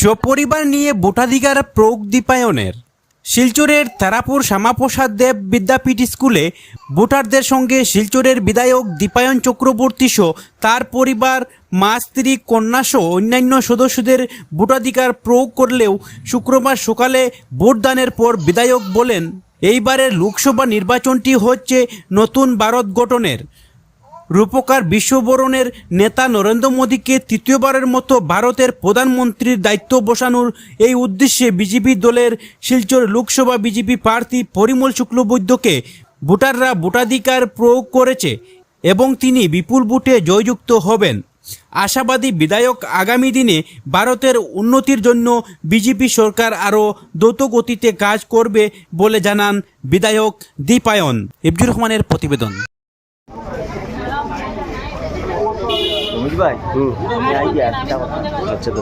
সপরিবার নিয়ে ভোটাধিকার প্রয়োগ দীপায়নের শিলচরের তারাপুর শ্যামাপ্রসাদ দেব বিদ্যাপীঠ স্কুলে ভোটারদের সঙ্গে শিলচরের বিধায়ক দীপায়ন চক্রবর্তী সহ তার পরিবার, মা, স্ত্রী কন্যাসহ অন্যান্য সদস্যদের ভোটাধিকার প্রয়োগ করলেও শুক্রবার সকালে ভোটদানের পর বিধায়ক বলেন, এইবারের লোকসভা নির্বাচনটি হচ্ছে নতুন ভারত গঠনের। রূপকার বিশ্ববরণের নেতা নরেন্দ্র মোদীকে তৃতীয়বারের মতো ভারতের প্রধানমন্ত্রীর দায়িত্ব বসানোর এই উদ্দেশ্যে বিজেপি দলের শিলচর লোকসভা বিজেপি প্রার্থী পরিমল শুক্লবৈদ্যকে ভোটাররা ভোটাধিকার প্রয়োগ করেছে এবং তিনি বিপুল ভোটে জয়যুক্ত হবেন। আশাবাদী বিধায়ক আগামী দিনে ভারতের উন্নতির জন্য বিজেপি সরকার আরও দ্রুত গতিতে কাজ করবে বলে জানান বিধায়ক দীপায়ন। ইবজুর রহমানের প্রতিবেদন। ভাই আমি আই গিয়া একটা কথা আচ্ছা তো তো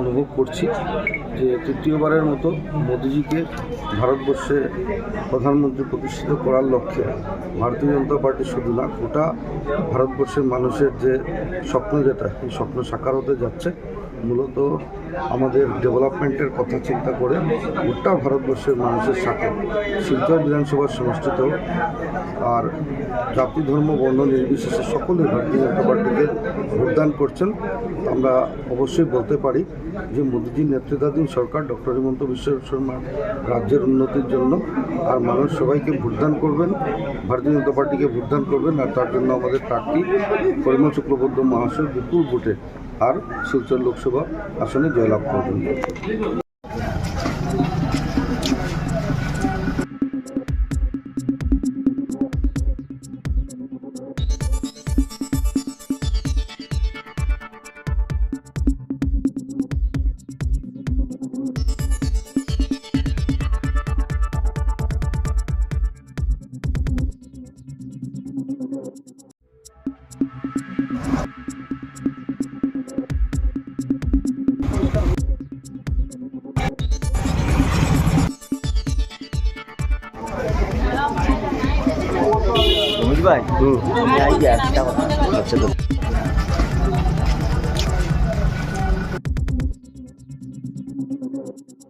অনুভব করছি যে তৃতীয়বারের মতো মোদিজিকে ভারতবর্ষে প্রধানমন্ত্রী প্রতিষ্ঠিত করার লক্ষ্যে ভারতীয় জনতা পার্টি শুধু না, গোটা ভারতবর্ষের মানুষের যে স্বপ্ন যেটা, এই স্বপ্ন সাকার হতে যাচ্ছে মূলত আমাদের ডেভেলপমেন্টের কথা চিন্তা করে গোটা ভারতবর্ষের মানুষের সাথে শিলচর বিধানসভার সমষ্টিত আর জাতি, ধর্ম, বর্ণ নির্বিশেষে সকলেই ভারতীয় জনতা পার্টিকে ভোটদান করছেন। আমরা অবশ্যই বলতে পারি যে মোদীজির নেতৃত্বাধীন সরকার ডক্টর হিমন্ত বিশ্ব শর্মা রাজ্যের উন্নতির জন্য আর মানুষ সবাইকে ভোটদান করবেন, ভারতীয় জনতা পার্টিকে ভোটদান করবেন আর তার জন্য আমাদের প্রার্থী পরিমল শুক্লবদ্ধ মহাশয় বিপুল ভোটে আর শিলচর লোকসভা আসনে জয়লাভ করবেন। রমেশ ভাই? আচ্ছা